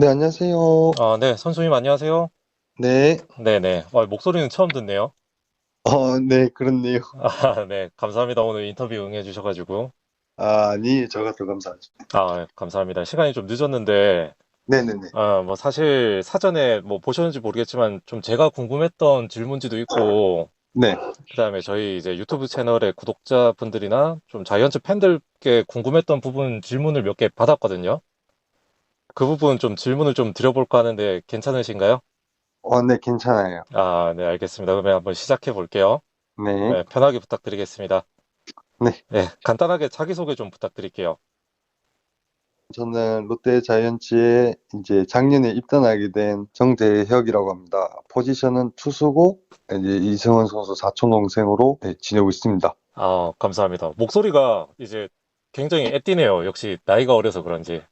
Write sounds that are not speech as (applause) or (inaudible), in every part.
네, 안녕하세요. 아, 네, 선수님 안녕하세요. 네. 네네. 아, 목소리는 처음 듣네요. 어, 네, 그렇네요. 아, 네, 감사합니다. 오늘 인터뷰 응해주셔가지고. 아, 아니, 저가 더 감사하죠. 아, 감사합니다. 시간이 좀 늦었는데, 네네네. 아, 뭐 사실 사전에 뭐 보셨는지 모르겠지만 좀 제가 궁금했던 질문지도 있고, 네. 그다음에 저희 이제 유튜브 채널의 구독자분들이나 좀 자이언츠 팬들께 궁금했던 부분 질문을 몇 개 받았거든요. 그 부분 좀 질문을 좀 드려볼까 하는데 괜찮으신가요? 어, 네, 괜찮아요. 아, 네, 알겠습니다. 그러면 한번 시작해 볼게요. 네. 네, 편하게 부탁드리겠습니다. 네. 네, 간단하게 자기소개 좀 부탁드릴게요. 저는 롯데 자이언츠에 이제 작년에 입단하게 된 정대혁이라고 합니다. 포지션은 투수고, 이제 이승원 선수 사촌 동생으로 네, 지내고 있습니다. 아, 감사합니다. 목소리가 이제 굉장히 애띠네요. 역시 나이가 어려서 그런지.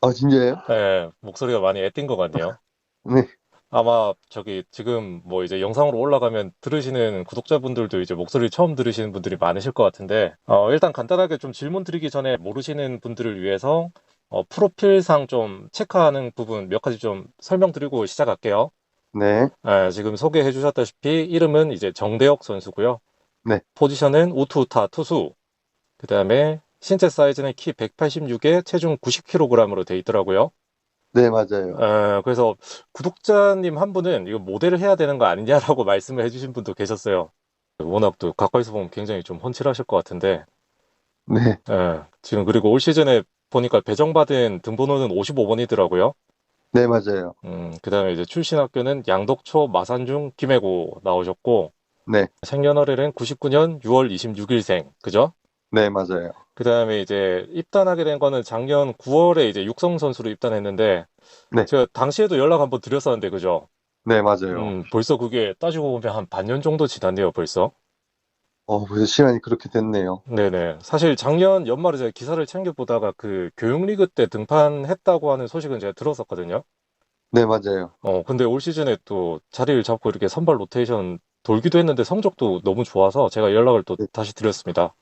아, 진짜요? 네, 목소리가 많이 애띤 것 같네요. (laughs) 네. 아마 저기 지금 뭐 이제 영상으로 올라가면 들으시는 구독자분들도 이제 목소리 처음 들으시는 분들이 많으실 것 같은데, 어, 일단 간단하게 좀 질문 드리기 전에 모르시는 분들을 위해서 어, 프로필상 좀 체크하는 부분 몇 가지 좀 설명드리고 시작할게요. 네. 아, 지금 소개해 주셨다시피 이름은 이제 정대혁 선수고요. 네. 포지션은 우투타 투수. 그 다음에 신체 사이즈는 키 186에 체중 90kg으로 돼 있더라고요. 네, 맞아요. 어, 그래서 구독자님 한 분은 이거 모델을 해야 되는 거 아니냐라고 (laughs) 말씀을 해주신 분도 계셨어요. 워낙 또 가까이서 보면 굉장히 좀 훤칠하실 것 같은데, 네. 예, 지금 그리고 올 시즌에 보니까 배정받은 등번호는 55번이더라고요. 네, 맞아요. 음, 그 다음에 이제 출신 학교는 양덕초 마산중 김해고 나오셨고, 네. 생년월일은 99년 6월 26일생, 그죠? 네, 맞아요. 그 다음에 이제 입단하게 된 거는 작년 9월에 이제 육성 선수로 입단했는데, 네. 제가 당시에도 연락 한번 드렸었는데, 그죠? 네, 맞아요. 음, 벌써 그게 따지고 보면 한 반년 정도 지났네요, 벌써. 어, 벌써 시간이 그렇게 됐네요. 네네. 사실 작년 연말에 제가 기사를 챙겨보다가 그 교육리그 때 등판했다고 하는 소식은 제가 들었었거든요. 네, 맞아요. 어, 근데 올 시즌에 또 자리를 잡고 이렇게 선발 로테이션 돌기도 했는데 성적도 너무 좋아서 제가 연락을 또 네. 다시 드렸습니다.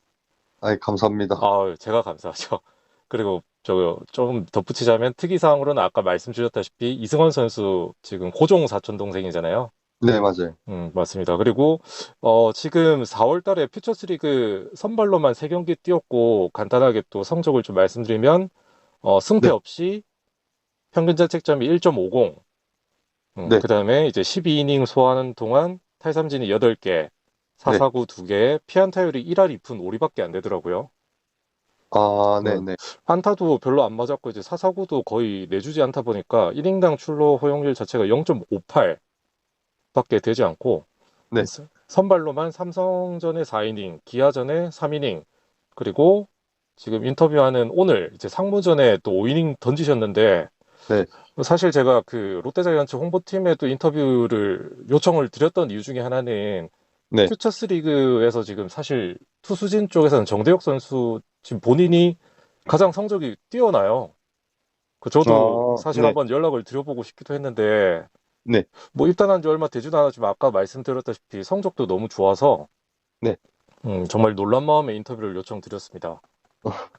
아이, 감사합니다. 아, 제가 감사하죠. (laughs) 그리고 저좀 덧붙이자면 특이사항으로는 아까 말씀 주셨다시피 이승원 선수 지금 고종 사촌 동생이잖아요. 네, 맞아요. 음, 맞습니다. 그리고 어, 지금 4월 달에 퓨처스리그 선발로만 3경기 뛰었고 간단하게 또 성적을 좀 말씀드리면 어, 승패 네. 없이 평균 자책점이 1.50. 음, 네. 그다음에 이제 12이닝 소화하는 동안 탈삼진이 8개, 사사구 2개, 피안 타율이 1할 2푼 5리밖에 안 되더라고요. 아, 네, 음. 네. 안타도 별로 안 맞았고 이제 사사구도 거의 내주지 않다 보니까 1인당 출루 허용률 자체가 0.58 밖에 되지 않고 네. 스- 선발로만 삼성전에 4이닝, 기아전에 3이닝, 그리고 지금 인터뷰하는 오늘 이제 상무전에 또 5이닝 던지셨는데 네. 사실 제가 그 롯데자이언츠 홍보팀에도 인터뷰를 요청을 드렸던 이유 중에 하나는 네. 퓨처스 리그에서 지금 사실 투수진 쪽에서는 정대혁 선수 지금 본인이 가장 성적이 뛰어나요. 그 저도 아, 사실 네. 한번 연락을 드려보고 싶기도 했는데 네. 뭐 입단한 지 얼마 되지도 않았지만 아까 말씀드렸다시피 성적도 너무 좋아서 네. 음, 정말 놀란 마음에 인터뷰를 요청드렸습니다.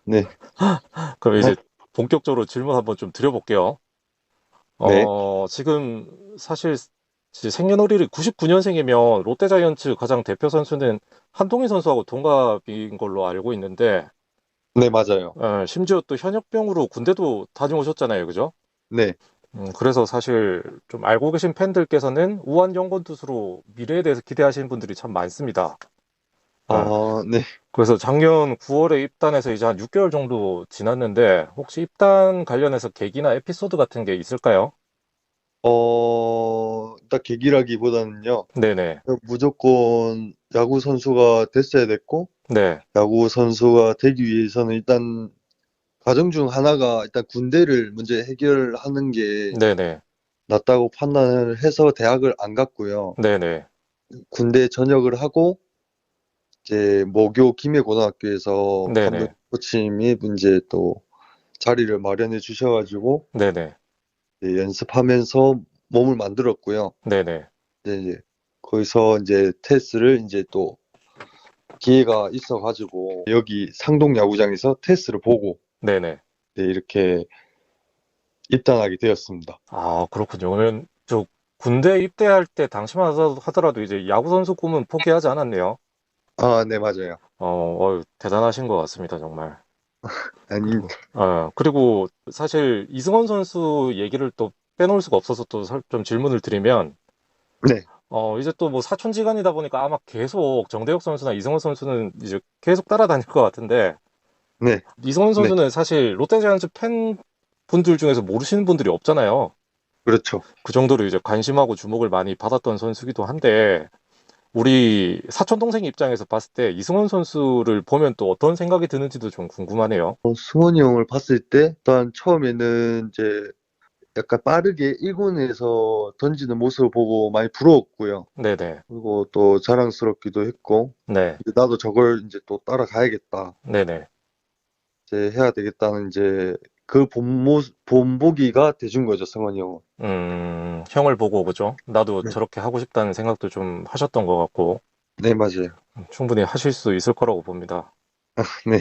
네. (laughs) 그럼 이제 본격적으로 질문 한번 좀 드려볼게요. 네. 어, 지금 사실 생년월일이 99년생이면 롯데자이언츠 가장 대표 선수는 한동희 선수하고 동갑인 걸로 알고 있는데 네, 맞아요. 어, 심지어 또 현역병으로 군대도 다녀오셨잖아요, 그죠? 네. 음, 그래서 사실 좀 알고 계신 팬들께서는 우한 연건 투수로 미래에 대해서 기대하시는 분들이 참 많습니다. 아, 네. 그래서 작년 9월에 입단해서 이제 한 6개월 정도 지났는데 혹시 입단 관련해서 계기나 에피소드 같은 게 있을까요? 어, 딱 계기라기보다는요. 네네. 무조건 야구 선수가 됐어야 됐고, 네. 야구 선수가 되기 위해서는 일단 과정 중 하나가 일단 군대를 먼저 해결하는 게 네네. 낫다고 판단을 해서 대학을 안 갔고요. 네네. 군대 전역을 하고 이제 모교 김해고등학교에서 네네. 감독 코치님이 이제 또 자리를 마련해 주셔가지고 네네. 이제 연습하면서 몸을 만들었고요. 네네. 이제 이제 거기서 이제 테스트를 이제 또 기회가 있어가지고 여기 상동 야구장에서 테스트를 보고 네네. 네, 이렇게 입단하게 되었습니다. 아, 그렇군요. 그러면 저 군대 입대할 때 당시만 하더- 하더라도 이제 야구 선수 꿈은 포기하지 않았네요. 아, 네, 맞아요. 어, 어휴, 대단하신 것 같습니다, 정말. (laughs) 아니, 어, 그리고 사실 이승원 선수 얘기를 또 빼놓을 수가 없어서 또 좀 질문을 드리면, 네. 어, 이제 또 뭐 사촌지간이다 보니까 아마 계속 정대혁 선수나 이승원 선수는 이제 계속 따라다닐 것 같은데, 네. 이승원 선수는 사실 롯데자이언츠 팬 분들 중에서 모르시는 분들이 없잖아요. 그렇죠. 그 정도로 이제 관심하고 주목을 많이 받았던 선수기도 한데, 우리 사촌 동생 입장에서 봤을 때 이승원 선수를 보면 또 어떤 생각이 드는지도 좀 궁금하네요. 어, 승원이 형을 봤을 때, 일단 처음에는 이제 약간 빠르게 1군에서 던지는 모습을 보고 많이 부러웠고요. 네네. 그리고 또 자랑스럽기도 했고, 네. 나도 저걸 이제 또 따라가야겠다. 네네. 이제 해야 되겠다는 이제 그 본모, 본보기가 돼준 거죠, 승원이 형은. 음, 형을 보고, 그죠? 나도 네. 저렇게 하고 싶다는 생각도 좀 하셨던 것 같고, 네, 맞아요. 음, 충분히 하실 수 있을 거라고 봅니다. 네.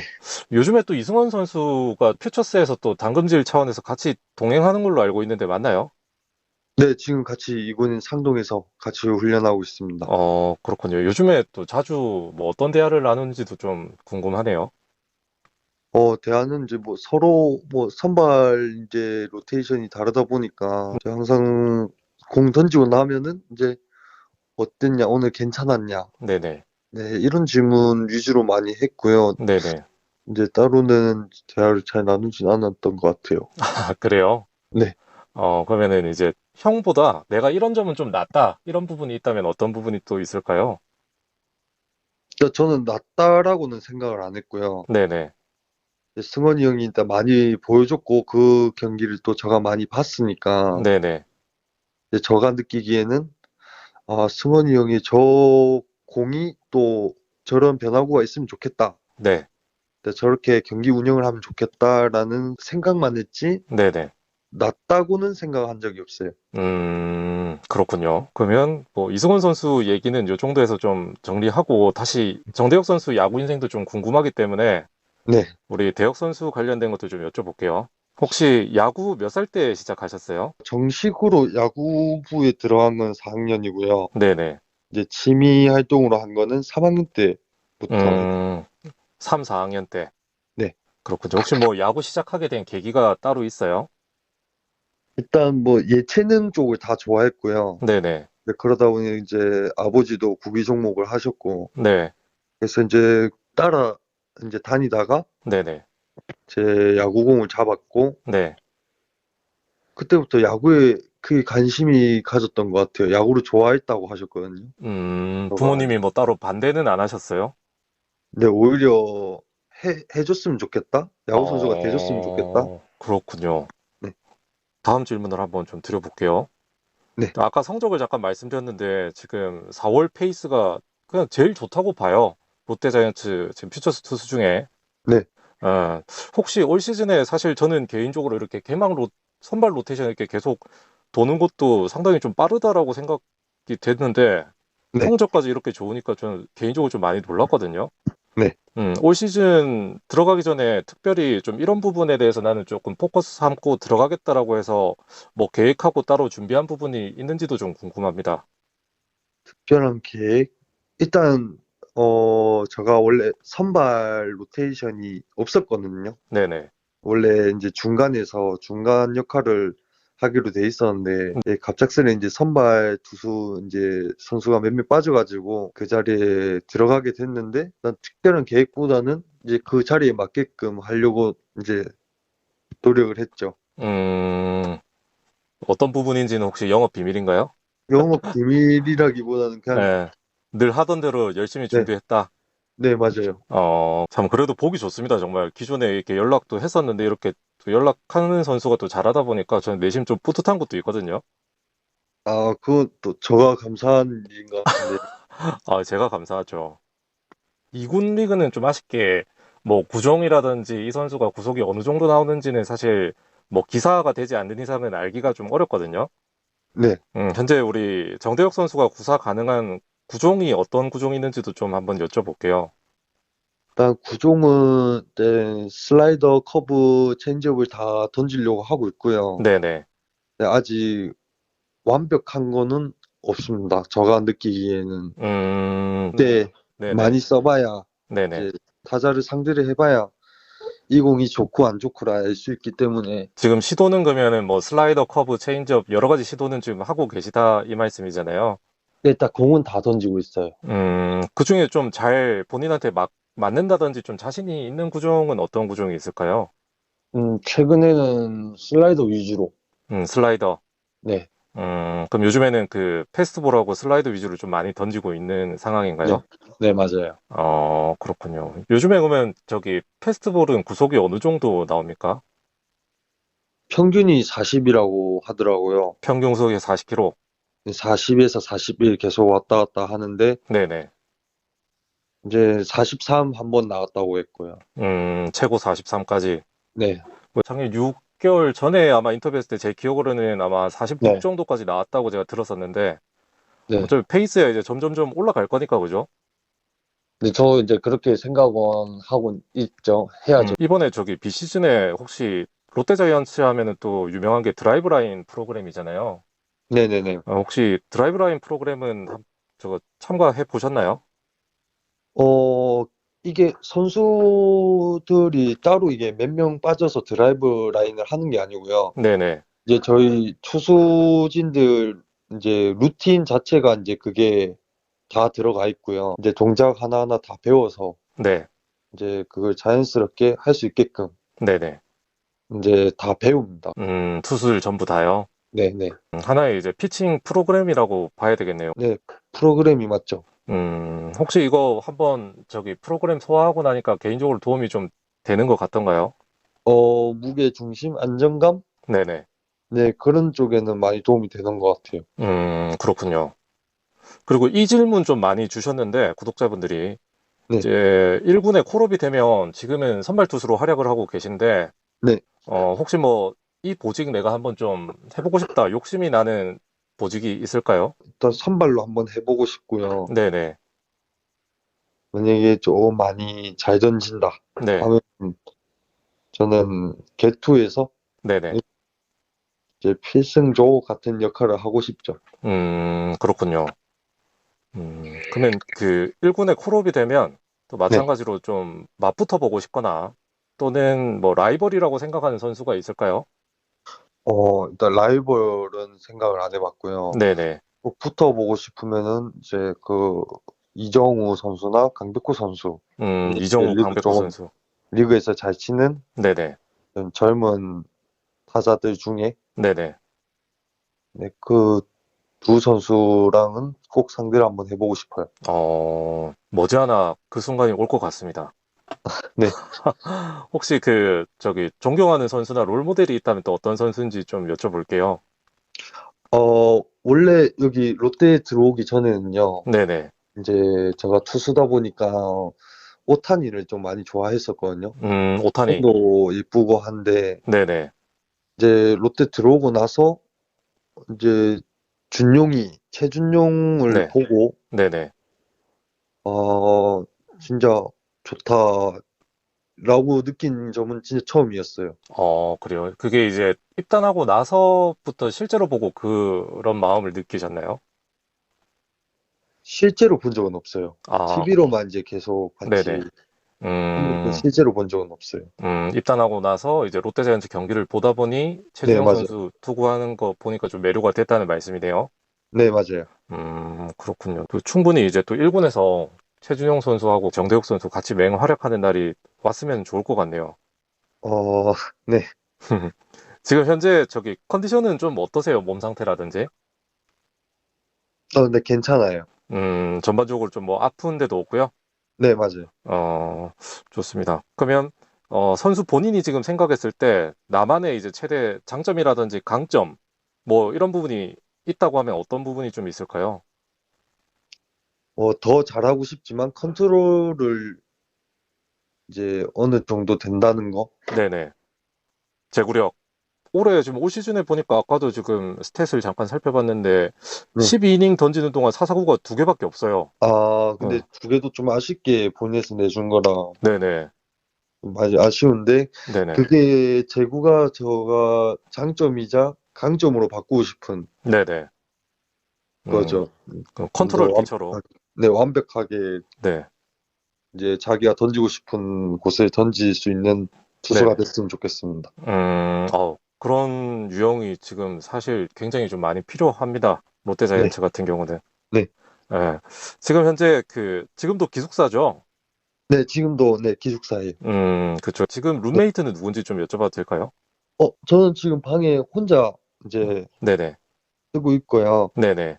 요즘에 또 이승원 선수가 퓨처스에서 또 당금질 차원에서 같이 동행하는 걸로 알고 있는데 맞나요? 네, 지금 같이 이군인 상동에서 같이 훈련하고 있습니다. 어, 그렇군요. 요즘에 또 자주 뭐 어떤 대화를 나누는지도 좀 궁금하네요. 어, 대안은 이제 뭐 서로 뭐 선발 이제 로테이션이 다르다 보니까 이제 항상 공 던지고 나면은 이제 어땠냐, 오늘 괜찮았냐. 네네. 네, 이런 질문 위주로 많이 했고요. 네네. 이제 따로는 대화를 잘 나누진 않았던 것 같아요. (laughs) 아, 그래요? 네. 어, 그러면은 이제 형보다 내가 이런 점은 좀 낫다. 이런 부분이 있다면 어떤 부분이 또 있을까요? 일단 저는 낫다라고는 생각을 안 했고요. 네네. 승원이 형이 일단 많이 보여줬고 그 경기를 또 제가 많이 봤으니까 네네. 이제 제가 느끼기에는 아, 승원이 형이 저 공이 또 저런 변화구가 있으면 좋겠다. 네. 저렇게 경기 운영을 하면 좋겠다라는 생각만 했지 네네. 낫다고는 생각한 적이 없어요. 음, 그렇군요. 그러면 뭐 이승원 선수 얘기는 이 정도에서 좀 정리하고 다시 정대혁 선수 야구 인생도 좀 궁금하기 때문에 네. 우리 대혁 선수 관련된 것도 좀 여쭤볼게요. 혹시 야구 몇 살 때 시작하셨어요? 정식으로 야구부에 들어간 건 4학년이고요. 네네. 이제 취미 활동으로 한 거는 3학년 때부터 음, 3, 4학년 때. 네. 그렇군요. 혹시 뭐 야구 시작하게 된 계기가 따로 있어요? 일단 뭐 예체능 쪽을 다 좋아했고요. 네네. 근데 그러다 보니 이제 아버지도 구기 종목을 하셨고 네. 그래서 이제 따라 이제 다니다가 네네. 제 야구공을 잡았고 네. 그때부터 야구에 크게 관심이 가졌던 것 같아요. 야구를 좋아했다고 하셨거든요. 음, 부모님이 뭐 따로 반대는 안 하셨어요? 근데 오히려 해, 해줬으면 좋겠다? 야구 선수가 어, 돼줬으면 좋겠다? 그렇군요. 네. 다음 질문을 한번 좀 드려볼게요. 네. 아까 성적을 잠깐 말씀드렸는데 지금 4월 페이스가 그냥 제일 좋다고 봐요. 롯데자이언츠 지금 퓨처스 투수 중에. 네. 어, 혹시 올 시즌에 사실 저는 개인적으로 이렇게 개막 로, 선발 로테이션 이렇게 계속 도는 것도 상당히 좀 빠르다라고 생각이 됐는데 네. 성적까지 이렇게 좋으니까 저는 개인적으로 좀 많이 놀랐거든요. 네. 음, 올 시즌 들어가기 전에 특별히 좀 이런 부분에 대해서 나는 조금 포커스 삼고 들어가겠다라고 해서 뭐 계획하고 따로 준비한 부분이 있는지도 좀 궁금합니다. 특별한 계획? 일단 어 제가 원래 선발 로테이션이 없었거든요. 네네. 원래 이제 중간에서 중간 역할을 하기로 돼 있었는데 예, 갑작스레 이제 선발 투수 이제 선수가 몇 명 빠져가지고 그 자리에 들어가게 됐는데 난 특별한 계획보다는 이제 그 자리에 맞게끔 하려고 이제 노력을 했죠. 음, 어떤 부분인지는 혹시 영업 비밀인가요? 영업 비밀이라기보다는 그냥 네. 늘 하던 대로 열심히 준비했다. 네 맞아요. 어, 참 그래도 보기 좋습니다. 정말 기존에 이렇게 연락도 했었는데 이렇게 또 연락하는 선수가 또 잘하다 보니까 저는 내심 좀 뿌듯한 것도 있거든요. 아 그건 또 저가 감사한 일인 것 같은데 (laughs) 아, 제가 감사하죠. 이군 리그는 좀 아쉽게 뭐 구종이라든지 이 선수가 구속이 어느 정도 나오는지는 사실 뭐 기사가 되지 않는 이상은 알기가 좀 어렵거든요. 네. 음, 현재 우리 정대혁 선수가 구사 가능한 구종이 어떤 구종이 있는지도 좀 한번 여쭤볼게요. 일단 구종은 이제 슬라이더, 커브, 체인지업을 다 던지려고 하고 있고요. 네네. 네, 아직 완벽한 거는 없습니다. 제가 느끼기에는. 음, 네, 네네. 많이 써봐야 네네. 이제 타자를 상대를 해봐야 이 공이 좋고 안 좋고를 알 수 있기 때문에 지금 시도는 그러면은 뭐 슬라이더, 커브, 체인지업 여러 가지 시도는 지금 하고 계시다 이 말씀이잖아요. 일단 공은 다 던지고 있어요. 음, 그 중에 좀 잘 본인한테 막 맞는다든지 좀 자신이 있는 구종은 어떤 구종이 있을까요? 음, 최근에는 슬라이더 위주로. 음, 슬라이더. 네, 음, 그럼 요즘에는 그 패스트볼하고 슬라이더 위주로 좀 많이 던지고 있는 상황인가요? 네, 맞아요. 어, 그렇군요. 요즘에 그러면 저기 패스트볼은 구속이 어느 정도 나옵니까? 평균이 40이라고 하더라고요. 평균 구속이 40km. 40에서 41 계속 왔다 갔다 하는데 네네. 이제 43 한 번 나갔다고 했고요. 음, 최고 43까지. 네, 뭐 작년 6개월 전에 아마 인터뷰했을 때 제 기억으로는 아마 46 네. 정도까지 나왔다고 제가 들었었는데 네. 어차피 페이스야 이제 점점점 올라갈 거니까 그죠? 근데 저 이제 그렇게 생각은 하고 있죠. 해야죠. 음, 이번에 저기 비시즌에 혹시 롯데자이언츠 하면은 또 유명한 게 드라이브 라인 프로그램이잖아요. 네네네. 어, 혹시 드라이브 라인 프로그램은 한- 저거 참가해 보셨나요? 어, 이게 선수들이 따로 이게 몇 명 빠져서 드라이브 라인을 하는 게 아니고요. 네네. 이제 저희 투수진들 이제 루틴 자체가 이제 그게 다 들어가 있고요. 이제 동작 하나하나 다 배워서 네. 이제 그걸 자연스럽게 할 수 있게끔 네네. 이제 다 배웁니다. 음, 투수들 전부 다요. 네 네. 음, 하나의 이제 피칭 프로그램이라고 봐야 되겠네요. 프로그램이 맞죠? 음, 혹시 이거 한번 저기 프로그램 소화하고 나니까 개인적으로 도움이 좀 되는 것 같던가요? 어, 무게 중심, 안정감? 네네. 네, 그런 쪽에는 많이 도움이 되는 것 같아요. 음, 그렇군요. 그리고 이 질문 좀 많이 주셨는데, 구독자분들이. 네. 이제 1군에 콜업이 되면 지금은 선발 투수로 활약을 하고 계신데, 네. 어, 혹시 뭐, 이 보직 내가 한번 좀 해보고 싶다, 욕심이 나는 보직이 있을까요? 일단 선발로 한번 해보고 싶고요. 네네. 만약에 좀 많이 잘 던진다 네. 하면 저는 개투에서 네네. 이제 필승조 같은 역할을 하고 싶죠. 음, 그렇군요. 음, 그러면 그 1군에 콜업이 되면 또 마찬가지로 좀 맞붙어 보고 싶거나 또는 뭐 라이벌이라고 생각하는 선수가 있을까요? 어, 일단 라이벌은 생각을 안 해봤고요. 네네. 꼭 붙어보고 싶으면은 이제 그 이정우 선수나 강백호 선수 음, 네, 이정우, 리그 강백호 조금- 선수. 리그에서 잘 치는 네네. 좀 젊은 타자들 중에 네네. 네, 그 두 선수랑은 꼭 상대를 한번 해보고 싶어요. 어, 머지않아 그 순간이 올 것 같습니다. 네. (laughs) 혹시 그, 저기, 존경하는 선수나 롤 모델이 있다면 또 어떤 선수인지 좀 여쭤볼게요. 어, 원래 여기 롯데에 들어오기 전에는요, 네네. 이제 제가 투수다 보니까 오타니를 좀 많이 좋아했었거든요. 음, 오타니. 도 예쁘고 한데, 네네. 이제 롯데 들어오고 나서 이제 준용이, 최준용을 네. 보고, 네네. 어, 진짜 좋다라고 느낀 점은 진짜 처음이었어요. 어, 그래요. 그게 이제 입단하고 나서부터 실제로 보고 그런 마음을 느끼셨나요? 실제로 본 적은 없어요. 아, TV로만 이제 계속 봤지, 네네. 음, 실제로 본 적은 없어요. 음, 입단하고 나서 이제 롯데자이언츠 경기를 보다 보니 최준용 맞아요. 선수 투구하는 거 보니까 좀 매료가 됐다는 말씀이네요. 네, 맞아요. 음, 그렇군요. 그 충분히 이제 또 1군에서 최준용 선수하고 정대욱 선수 같이 맹활약하는 날이 왔으면 좋을 것 같네요. 어, 네. (laughs) 지금 현재 저기 컨디션은 좀 어떠세요? 몸 상태라든지? 어, 근데 괜찮아요. 음, 전반적으로 좀 뭐 아픈 데도 없고요. 네, 맞아요. 어, 좋습니다. 그러면 어, 선수 본인이 지금 생각했을 때 나만의 이제 최대 장점이라든지 강점 뭐 이런 부분이 있다고 하면 어떤 부분이 좀 있을까요? 어, 더 잘하고 싶지만 컨트롤을 이제 어느 정도 된다는 거. 네네. 제구력. 올해 지금 올 시즌에 보니까 아까도 지금 스탯을 잠깐 살펴봤는데 네. 12이닝 던지는 동안 사사구가 두 개밖에 없어요. 아, 근데 어. 두 개도 좀 아쉽게 본에서 내준 거라 네네. 좀 많이 아쉬운데 네네. 그게 제구가 저가 장점이자 강점으로 바꾸고 싶은 네네. 음, 거죠. 그 컨트롤 완- 피처로. 네, 완벽하게 네. 이제 자기가 던지고 싶은 곳에 던질 수 있는 투수가 네. 됐으면 좋겠습니다. 음, 어, 그런 유형이 지금 사실 굉장히 좀 많이 필요합니다. 롯데 자이언츠 같은 경우는. 네. 예. 지금 현재 그, 지금도 기숙사죠? 네, 지금도 네, 기숙사에. 음, 그쵸. 지금 룸메이트는 누군지 좀 여쭤봐도 될까요? 어, 저는 지금 방에 혼자 이제 네네. 쓰고 있고요. 네네.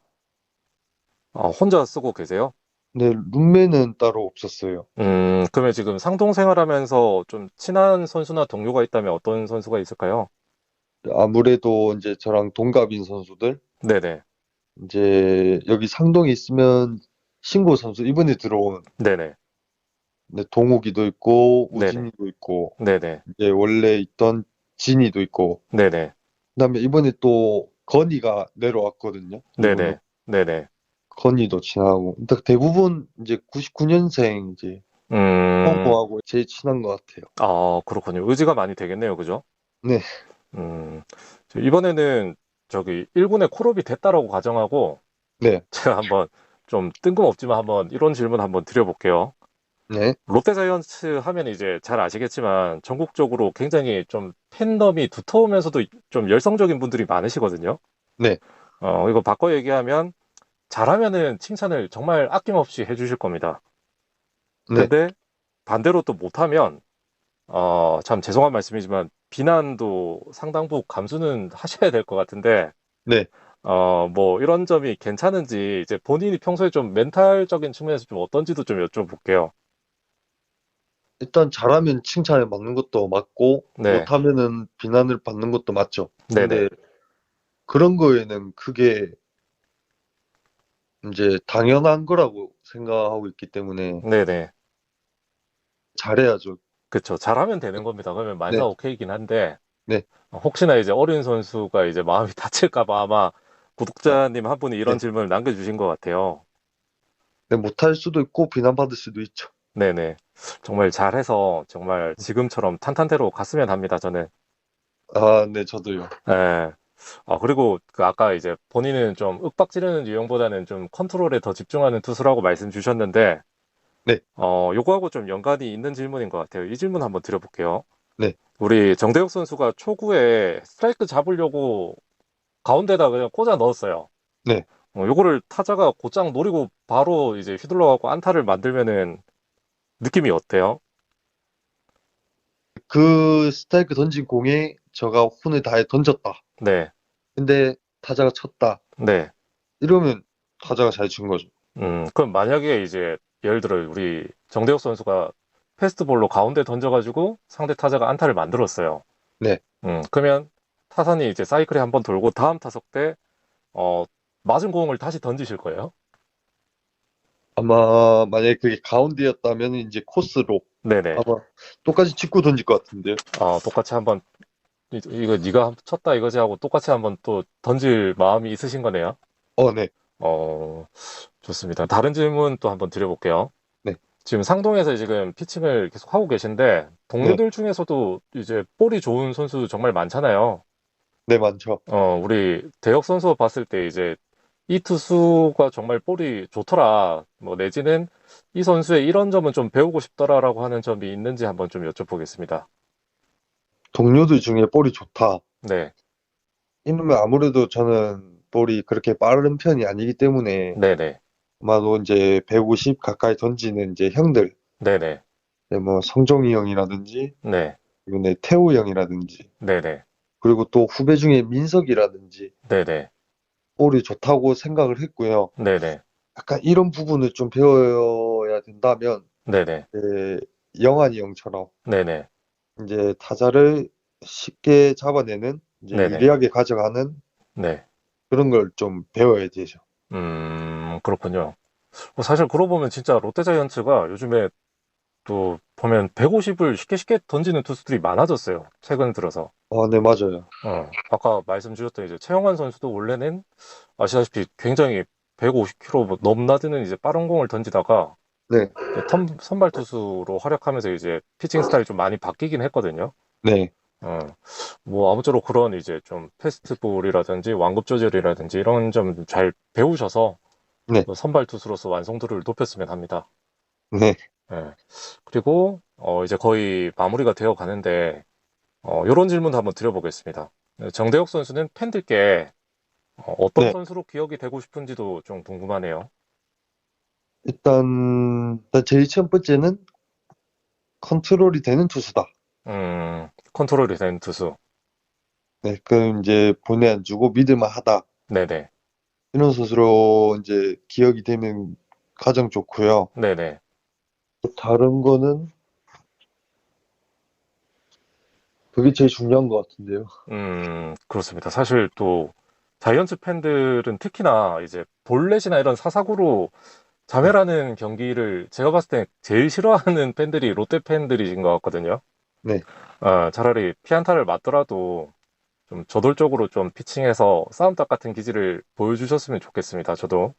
어, 혼자 쓰고 계세요? 네, 룸메는 따로 없었어요. 음, 그러면 지금 상동 생활하면서 좀 친한 선수나 동료가 있다면 어떤 선수가 있을까요? 아무래도 이제 저랑 동갑인 선수들, 네네. 이제 여기 상동에 있으면 신고 선수 이번에 들어온 네네. 네, 동욱이도 있고 네네. 우진이도 있고 네네. 이제 원래 있던 진이도 있고 네네. 그다음에 이번에 또 건이가 내려왔거든요. 네네. 네네. 건이도 친하고 일단 대부분 이제 99년생 이제 음, 형부하고 제일 친한 것 같아요. 아, 그렇군요. 의지가 많이 되겠네요. 그죠? 네. 음, 저 이번에는 저기 1군에 콜업이 됐다라고 가정하고 네, 제가 한번 좀 뜬금없지만 한번 이런 질문 한번 드려볼게요. 네, 롯데 자이언츠 하면 이제 잘 아시겠지만 전국적으로 굉장히 좀 팬덤이 두터우면서도 좀 열성적인 분들이 많으시거든요. 네. 어, 이거 바꿔 얘기하면 잘하면은 칭찬을 정말 아낌없이 해주실 겁니다. 네. 근데 반대로 또 못하면 어, 참 죄송한 말씀이지만 비난도 상당부 감수는 하셔야 될 것 같은데 네. 어, 뭐 이런 점이 괜찮은지 이제 본인이 평소에 좀 멘탈적인 측면에서 좀 어떤지도 좀 여쭤볼게요. 일단 잘하면 칭찬을 받는 것도 맞고 네. 못하면은 비난을 받는 것도 맞죠. 네네. 근데 그런 거에는 그게 이제 당연한 거라고 생각하고 있기 때문에 네네. 잘해야죠. 그쵸. 잘하면 되는 겁니다. 그러면 네. 오케이긴 한데, 네. 어, 혹시나 이제 어린 선수가 이제 마음이 (laughs) 다칠까 봐 아마 구독자님 한 분이 이런 네. 질문을 남겨주신 것 같아요. 근데 못할 수도 있고 비난받을 수도 있죠. 네네. 정말 잘해서 정말 지금처럼 탄탄대로 갔으면 합니다, 저는. 아, 네, 저도요. 예. 아, 그리고 그 아까 이제 본인은 좀 윽박 지르는 유형보다는 좀 컨트롤에 더 집중하는 투수라고 말씀 주셨는데, 네. 어, 요거하고 좀 연관이 있는 질문인 것 같아요. 이 질문 한번 드려볼게요. 네. 우리 정대욱 선수가 초구에 스트라이크 잡으려고 가운데다 그냥 꽂아 넣었어요. 네. 어, 요거를 타자가 곧장 노리고 바로 이제 휘둘러갖고 안타를 만들면은 느낌이 어때요? 그 스트라이크 던진 공에 저가 혼을 다해 던졌다. 네. 근데 타자가 쳤다. 네. 이러면 타자가 잘 친 거죠. 음, 그럼 만약에 이제 예를 들어 우리 정대욱 선수가 패스트볼로 가운데 던져가지고 상대 타자가 안타를 만들었어요. 네. 음, 그러면 타선이 이제 사이클이 한번 돌고 다음 타석 때 어, 맞은 공을 다시 던지실 거예요? 아마 만약에 그게 가운데였다면 이제 코스로 네네. 아마 똑같이 직구 던질 것 같은데요. 어, 똑같이 한번 이- 이거 네가 쳤다 이거지 하고 똑같이 한번 또 던질 마음이 있으신 거네요. 어, 네. 어, 좋습니다. 다른 질문 또 한번 드려볼게요. 네. 지금 상동에서 지금 피칭을 계속 하고 계신데, 동료들 중에서도 이제 볼이 좋은 선수 정말 많잖아요. 네, 많죠. 어, 우리 대역 선수 봤을 때 이제 이 투수가 정말 볼이 좋더라, 뭐 내지는 이 선수의 이런 점은 좀 배우고 싶더라라고 하는 점이 있는지 한번 좀 여쭤보겠습니다. 동료들 중에 볼이 좋다. 네, 이러면 아무래도 저는 볼이 그렇게 빠른 편이 아니기 때문에 네네, 아마도 이제 150 가까이 던지는 이제 형들, 네네, 네, 뭐 성종이 형이라든지, 네, 네, 태호 형이라든지, 네네, 그리고 또 후배 중에 민석이라든지 네네, 볼이 좋다고 생각을 했고요. 네네, 약간 이런 부분을 좀 배워야 된다면 네네, 이제 영환이 형처럼 네네, 이제 타자를 쉽게 잡아내는 이제 네네. 유리하게 가져가는 네. 그런 걸 좀 배워야 되죠. 음, 그렇군요. 뭐 사실 그러고 보면 진짜 롯데자이언츠가 요즘에 또 보면 150을 쉽게 쉽게 던지는 투수들이 많아졌어요. 최근 들어서. 아, 네, 맞아요. 어, 아까 말씀 주셨던 이제 최영환 선수도 원래는 아시다시피 굉장히 150km 넘나드는 이제 빠른 공을 던지다가 네. 이제 턴- 선발 투수로 활약하면서 이제 피칭 스타일이 좀 많이 바뀌긴 했거든요. 네. 어, 뭐 아무쪼록 그런 이제 좀 패스트볼이라든지 완급 조절이라든지 이런 점 잘 배우셔서 네. 또 선발 투수로서 완성도를 높였으면 합니다. 네. 예. 그리고 어, 이제 거의 마무리가 되어 가는데 어, 이런 질문도 한번 드려보겠습니다. 정대혁 선수는 팬들께 어, 어떤 네. 선수로 기억이 되고 싶은지도 좀 궁금하네요. 일단, 일단 제일 첫 번째는 컨트롤이 되는 투수다. 음, 컨트롤이 되는 투수. 네, 그럼 이제 보내 안 주고 믿을만 하다. 네네. 이런 선수로 이제 기억이 되면 가장 좋고요. 네네. 다른 거는 그게 제일 중요한 것 같은데요. 음, 그렇습니다. 사실 또 자이언츠 팬들은 특히나 이제 볼넷이나 이런 사사구로 자멸하는 경기를 제가 봤을 때 제일 싫어하는 팬들이 롯데 팬들이신 것 같거든요. 네. 어, 차라리 피안타를 맞더라도 좀 저돌적으로 좀 피칭해서 싸움닭 같은 기질을 보여주셨으면 좋겠습니다. 저도.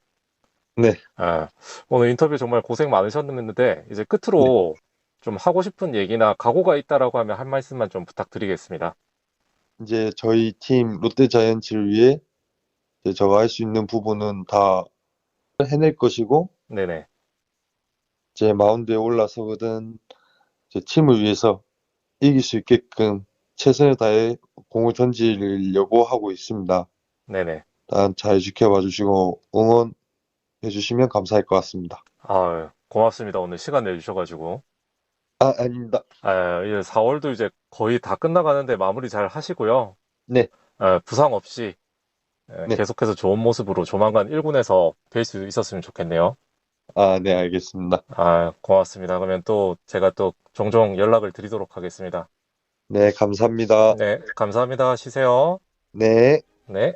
네. 아, 오늘 인터뷰 정말 고생 많으셨는데 이제 끝으로 좀 하고 싶은 얘기나 각오가 있다라고 하면 한 말씀만 좀 부탁드리겠습니다. 이제 저희 팀 롯데 자이언츠를 위해 제가 할 수 있는 부분은 다 해낼 것이고 네네. 이제 마운드에 올라서거든 이제 팀을 위해서 이길 수 있게끔 최선을 다해 공을 던지려고 하고 있습니다. 네네. 일단 잘 지켜봐 주시고 응원해 주시면 감사할 것 같습니다. 아, 고맙습니다. 오늘 시간 내주셔가지고. 아, 아닙니다. 아, 이제 4월도 이제 거의 다 끝나가는데 마무리 잘 하시고요. 네. 아, 부상 없이 에, 네. 계속해서 좋은 모습으로 조만간 1군에서 뵐 수 있었으면 좋겠네요. 아, 네, 알겠습니다. 아, 고맙습니다. 그러면 또 제가 또 종종 연락을 드리도록 하겠습니다. 네, 감사합니다. 네, 감사합니다. 쉬세요. 네. 네.